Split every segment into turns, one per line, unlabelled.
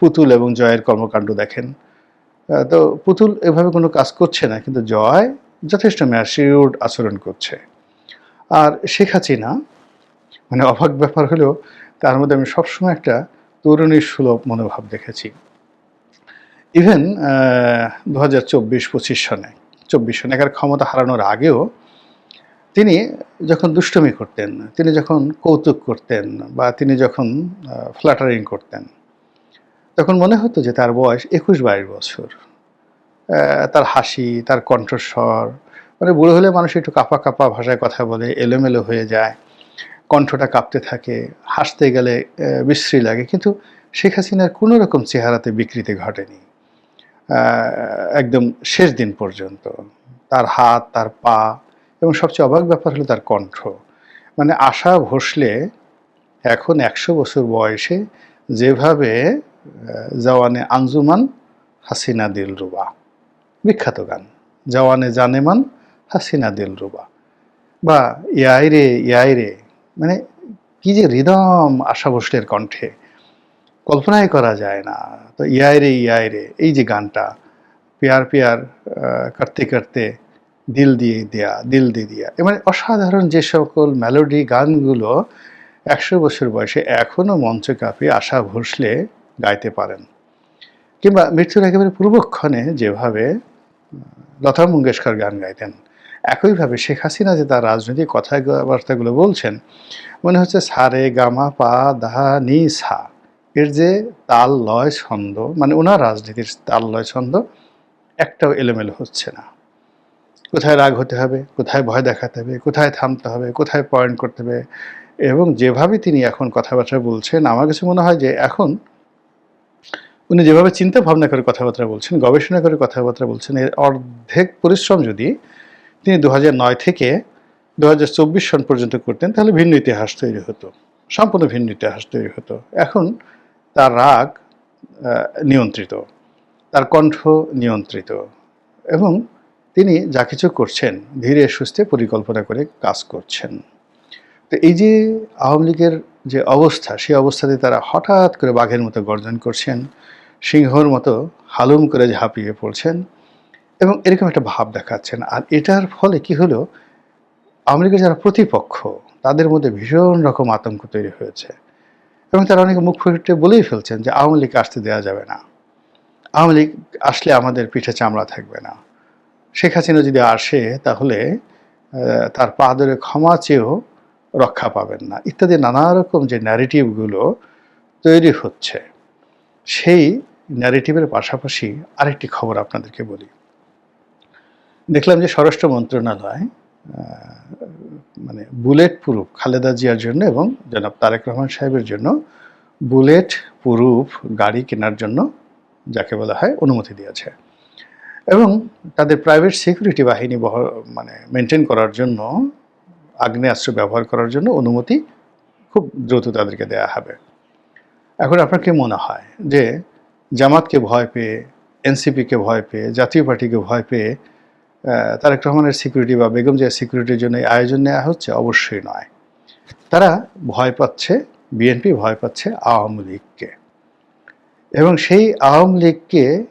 পুতুল এবং জয়ের কর্মকাণ্ড দেখেন। তো পুতুল এভাবে কোনো কাজ করছে না, কিন্তু জয় যথেষ্ট ম্যাচিউর্ড আচরণ করছে। আর শেখ হাসিনা মানে অবাক ব্যাপার হলেও তার মধ্যে আমি সবসময় একটা তরুণী সুলভ মনোভাব দেখেছি। ইভেন দু হাজার চব্বিশ, পঁচিশ সনে, চব্বিশ সনে, একার ক্ষমতা হারানোর আগেও তিনি যখন দুষ্টমি করতেন, তিনি যখন কৌতুক করতেন বা তিনি যখন ফ্ল্যাটারিং করতেন তখন মনে হতো যে তার বয়স একুশ বাইশ বছর। তার হাসি, তার কণ্ঠস্বর মানে বুড়ো হলে মানুষ একটু কাপা কাপা ভাষায় কথা বলে, এলোমেলো হয়ে যায়, কণ্ঠটা কাঁপতে থাকে, হাসতে গেলে বিশ্রী লাগে। কিন্তু শেখ হাসিনার কোনো রকম চেহারাতে বিকৃতি ঘটেনি। একদম শেষ দিন পর্যন্ত। তার হাত, তার পা এবং সবচেয়ে অবাক ব্যাপার হলো তার কণ্ঠ। মানে আশা ভোসলে এখন একশো বছর বয়সে যেভাবে জওয়ানে আঞ্জুমান হাসিনা দিলরুবা বিখ্যাত গান। জওয়ানে জানেমান হাসিনা দিলরুবা বা ইয়াই রে ইয়াই রে মানে কি যে হৃদম আশা ভোসলের কণ্ঠে। কল্পনাই করা যায় না। তো ইয়াই রে ইয়াই রে এই যে গানটা পেয়ার পেয়ার আহ, করতে করতে দিল দিয়ে দেয়া দিল দিয়ে দিয়া। মানে অসাধারণ যে সকল মেলোডি গানগুলো একশো বছর বয়সে এখনও মঞ্চ কাঁপিয়ে আশা ভোসলে গাইতে পারেন। কিংবা মৃত্যুর একেবারে পূর্বক্ষণে যেভাবে লতা মঙ্গেশকর গান গাইতেন, একইভাবে শেখ হাসিনা যে তার রাজনৈতিক কথাবার্তাগুলো বলছেন, মনে হচ্ছে সারে গামা পা দাহা নি সা। এর যে তাল লয় ছন্দ মানে ওনার রাজনীতির তাল লয় ছন্দ, একটাও এলোমেলো হচ্ছে না। কোথায় রাগ হতে হবে, কোথায় ভয় দেখাতে হবে, কোথায় থামতে হবে, কোথায় পয়েন্ট করতে হবে, এবং যেভাবে তিনি এখন কথাবার্তা বলছেন, আমার কাছে মনে হয় যে এখন উনি যেভাবে চিন্তা ভাবনা করে কথাবার্তা বলছেন, গবেষণা করে কথাবার্তা বলছেন, এর অর্ধেক পরিশ্রম যদি তিনি দু নয় থেকে দু হাজার চব্বিশ সন পর্যন্ত করতেন, তাহলে ভিন্ন ইতিহাস তৈরি হতো, সম্পূর্ণ ভিন্ন ইতিহাস তৈরি হতো। এখন তার রাগ নিয়ন্ত্রিত, তার কণ্ঠ নিয়ন্ত্রিত এবং তিনি যা কিছু করছেন, ধীরে সুস্থে পরিকল্পনা করে কাজ করছেন। তো এই যে আওয়ামী লীগের যে অবস্থা, সেই অবস্থাতে তারা হঠাৎ করে বাঘের মতো গর্জন করছেন সিংহর মতো হালুম করে ঝাঁপিয়ে পড়ছেন এবং এরকম একটা ভাব দেখাচ্ছেন। আর এটার ফলে কি হলো? লীগের যারা প্রতিপক্ষ, তাদের মধ্যে ভীষণ রকম আতঙ্ক তৈরি হয়েছে। এবং তারা অনেকে মুখ ফুটে বলেই ফেলছেন যে আওয়ামী লীগ আসতে দেওয়া যাবে না। আওয়ামী লীগ আসলে আমাদের পিঠে চামড়া থাকবে না। শেখ হাসিনা যদি আসে, তাহলে তার পা ধরে ক্ষমা চেয়েও রক্ষা পাবেন না। ইত্যাদি নানা রকম যে ন্যারেটিভগুলো তৈরি হচ্ছে, সেই ন্যারেটিভের পাশাপাশি আরেকটি খবর আপনাদেরকে বলি। দেখলাম যে স্বরাষ্ট্র মন্ত্রণালয় মানে বুলেট প্রুফ খালেদা জিয়ার জন্য এবং জনাব তারেক রহমান সাহেবের জন্য বুলেট প্রুফ গাড়ি কেনার জন্য যাকে বলা হয় অনুমতি দিয়েছে এবং তাদের প্রাইভেট সিকিউরিটি বাহিনী বহ মানে মেনটেন করার জন্য, আগ্নেয়াস্ত্র ব্যবহার করার জন্য অনুমতি খুব দ্রুত তাদেরকে দেওয়া হবে। এখন আপনার কি মনে হয় যে জামাতকে ভয় পেয়ে, এনসিপিকে ভয় পেয়ে, জাতীয় পার্টিকে ভয় পেয়ে তারেক রহমানের সিকিউরিটি বা বেগম জিয়ার সিকিউরিটির জন্য আয়োজন নেওয়া হচ্ছে? অবশ্যই নয়। তারা ভয় পাচ্ছে, বিএনপি ভয় পাচ্ছে আওয়ামী লীগকে। এবং সেই আওয়ামী লীগকে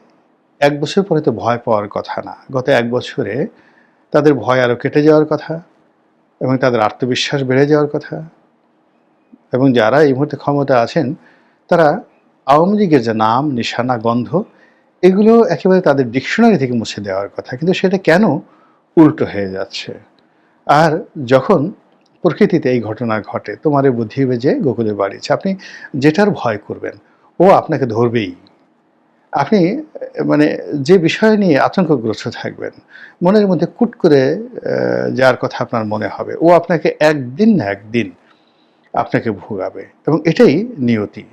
এক বছর পরে তো ভয় পাওয়ার কথা না। গত এক বছরে তাদের ভয় আরও কেটে যাওয়ার কথা এবং তাদের আত্মবিশ্বাস বেড়ে যাওয়ার কথা। এবং যারা এই মুহূর্তে ক্ষমতা আছেন, তারা আওয়ামী লীগের যে নাম, নিশানা, গন্ধ, এগুলো একেবারে তাদের ডিকশনারি থেকে মুছে দেওয়ার কথা। কিন্তু সেটা কেন উল্টো হয়ে যাচ্ছে? আর যখন প্রকৃতিতে এই ঘটনা ঘটে, তোমার বুদ্ধি বেজে গোকুলে বাড়িছে আপনি যেটার ভয় করবেন, ও আপনাকে ধরবেই। আপনি মানে যে বিষয় নিয়ে আতঙ্কগ্রস্ত থাকবেন, মনের মধ্যে কুট করে যার কথা আপনার মনে হবে, ও আপনাকে একদিন না একদিন আপনাকে ভোগাবে। এবং এটাই নিয়তি।